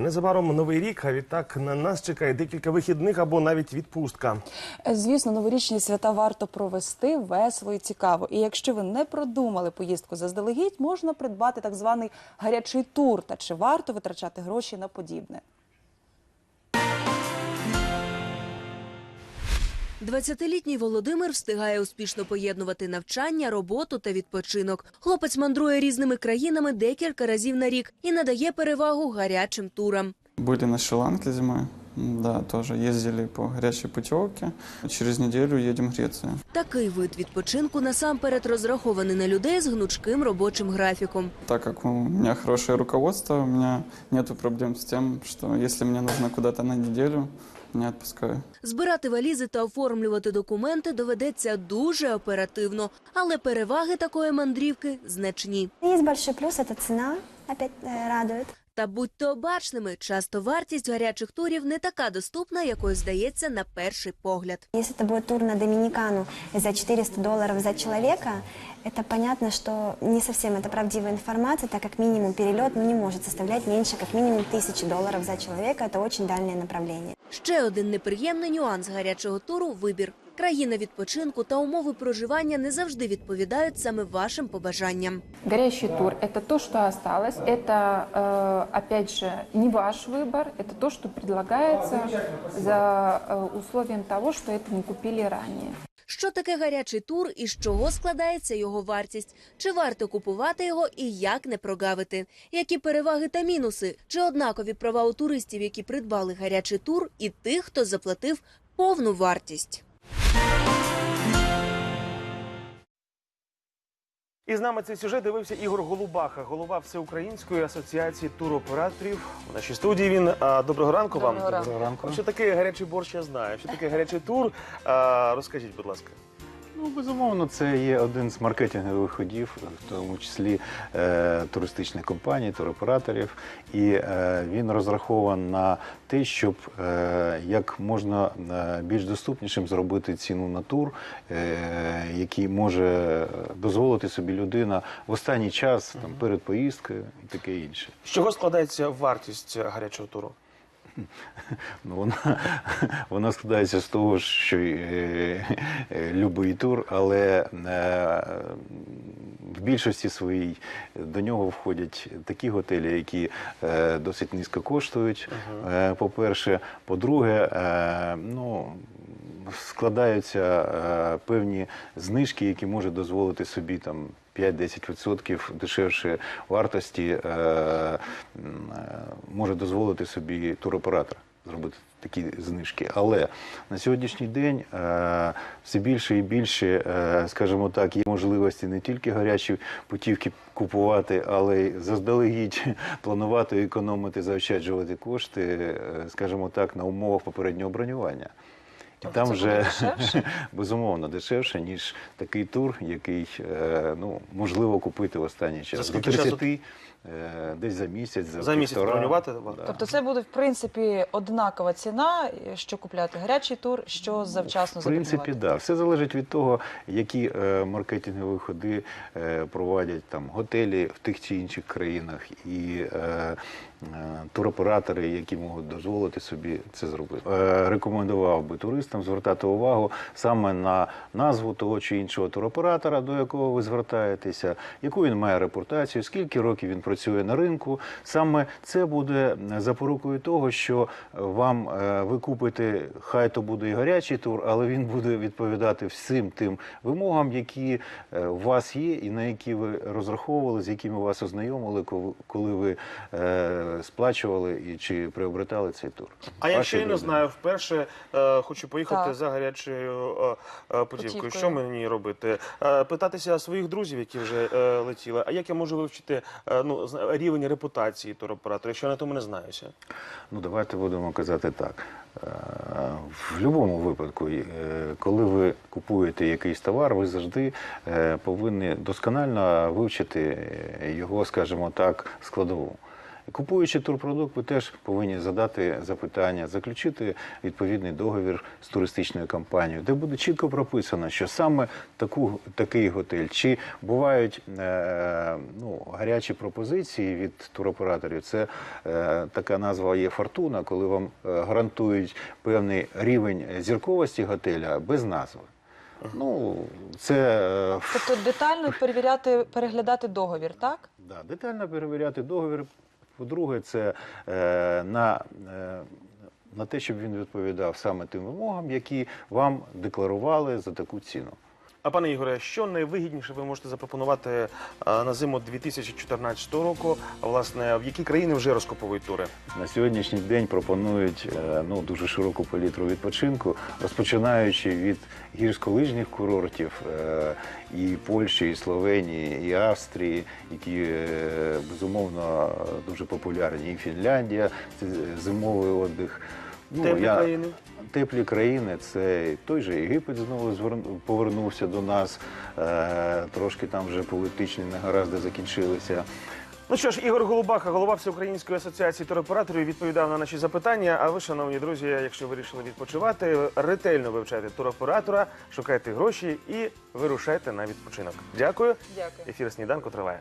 Незабаром новий рік, а відтак на нас чекає декілька вихідних або навіть відпустка. Звісно, новорічні свята варто провести весело і цікаво. І якщо ви не продумали поїздку заздалегідь, можна придбати так званий гарячий тур. Та чи варто витрачати гроші на подібне? 20-літній Володимир встигає успішно поєднувати навчання, роботу та відпочинок. Хлопець мандрує різними країнами декілька разів на рік і надає перевагу гарячим турам. Були на Шри-Ланке зимой. Да, тоже ездили по горячей путевке. Через неделю едем в Грецию. Такий вид відпочинку насамперед розрахований на людей з гнучким робочим графіком. Так как у меня хорошее руководство, у меня нет проблем с тем, что если мне нужно куда-то на неделю, не отпускаю. Збирати валізи та оформлювати документи доведеться дуже оперативно, але переваги такої мандрівки значні. Есть большой плюс, это цена, опять э, радует Та будьте обачними, часто вартість гарячих турів не така доступна, якою здається на перший погляд. Если это будет тур на Доминикану за 400 долларов за человека, это понятно, что не совсем это правдивая информация, так как минимум перелет ну, не может составлять меньше как минимум 1000 долларов за человека. Это очень дальнее направление. Ще один неприємний нюанс гарячого туру вибір. Країна відпочинку та умови проживання не завжди відповідають саме вашим побажанням. Горящий тур – это то, что осталось. Это, э, опять же, не ваш выбор. Это то, что предлагается за э, условием того, что это не купили ранее. Що таке гарячий тур і з чого складається його вартість? Чи варто купувати його і як не прогавити? Які переваги та мінуси? Чи однакові права у туристів, які придбали гарячий тур, і тих, хто заплатив повну вартість? І з нами цей сюжет дивився Ігор Голубаха, голова Всеукраїнської асоціації туроператорів. У нашій студії він. А, Доброго ранку вам. Доброго ранку. Що таке гарячий борщ, я знаю. Що таке гарячий тур? А, розкажіть, будь ласка. Ну, безумовно, це є один з маркетингових ходів, в тому числі е, туристичних компаній, туроператорів. І е, він розрахований на те, щоб е, як можна е, більш доступнішим зробити ціну на тур, е, який може дозволити собі людина в останній час там, перед поїздкою і таке інше. З чого складається вартість гарячого туру? Ну, вона, вона складається з того, що е, е, любий тур, але е, в більшості своїй до нього входять такі готелі, які е, досить низько коштують. Е, по-перше, по-друге, е, ну. Складаються е, певні знижки, які може дозволити собі там 5-10% дешевше вартості е, е, може дозволити собі туроператор зробити такі знижки. Але на сьогоднішній день е, все більше і більше, е, скажімо так, є можливості не тільки гарячі путівки купувати, але й заздалегідь планувати, економити, заощаджувати кошти, е, скажімо так, на умовах попереднього бронювання. І Тобто там це вже дешевше? безумовно дешевше, ніж такий тур, який е, ну, можливо купити в останній час. За До скільки часу? 30, е, десь за місяць, за, За місяць півтора. бронювати? Да. Тобто це буде в принципі однакова ціна, що купляти гарячий тур, що завчасно В принципі, забронювати. да. Все залежить від того, які е, маркетингові ходи е, проводять там готелі в тих чи інших країнах і е, е, туроператори, які можуть дозволити собі це зробити. Е, рекомендував би туристам звертати увагу саме на назву того чи іншого туроператора, до якого ви звертаєтеся, яку він має репутацію, скільки років він працює на ринку. Саме це буде запорукою того, що вам е, ви купите, хай то буде і гарячий тур, але він буде відповідати всім тим вимогам, які е, у вас є, і на які ви розраховували, з якими вас ознайомили, коли- ви е, сплачували і чи приобретали цей тур. А я ще й не знаю, вперше е, хочу поїхати Так. за гарячою е, е, путівкою. Що мені робити? Е, питатися своїх друзів, які вже е, летіли. А як я можу вивчити е, ну, рівень репутації туроператора, якщо на тому не знаюся? Ну, давайте будемо казати так. Е, В будь-якому випадку, е, коли ви купуєте якийсь товар, ви завжди е, повинні досконально вивчити його, скажімо так, складову. Купуючи турпродукт, ви теж повинні задати запитання, заключити відповідний договір з туристичною компанією, де буде чітко прописано, що саме таку, такий готель, чи бувають е, ну, гарячі пропозиції від туроператорів. Це е, така назва є фортуна, коли вам е, гарантують певний рівень зірковості готеля без назви. Ну, це е, Тобто детально перевіряти, переглядати договір, так? Да, детально перевіряти договір. По-друге, це е, на, е, на те, щоб він відповідав саме тим вимогам, які вам декларували за таку ціну. А пане Ігоре, що найвигідніше ви можете запропонувати е, на зиму 2014 року? Власне, в які країни вже розкуповують тури? На сьогоднішній день пропонують е, ну, дуже широку палітру відпочинку, розпочинаючи від гірськолижних курортів е, і Польщі, і Словенії, і Австрії, які безумовно дуже популярні, і Фінляндія, це зимовий віддих. Ну, Теплі країни? Теплі країни, це той же Єгипет знову зверну- повернувся до нас. Е, трошки там вже політичні негаразди закінчилися. Ну що ж, Ігор Голубаха, голова Всеукраїнської асоціації туроператорів, відповідав на наші запитання. А ви, шановні друзі, якщо вирішили відпочивати, ретельно вивчайте туроператора, шукайте гроші і вирушайте на відпочинок. Дякую. Дякую. Ефір сніданку триває.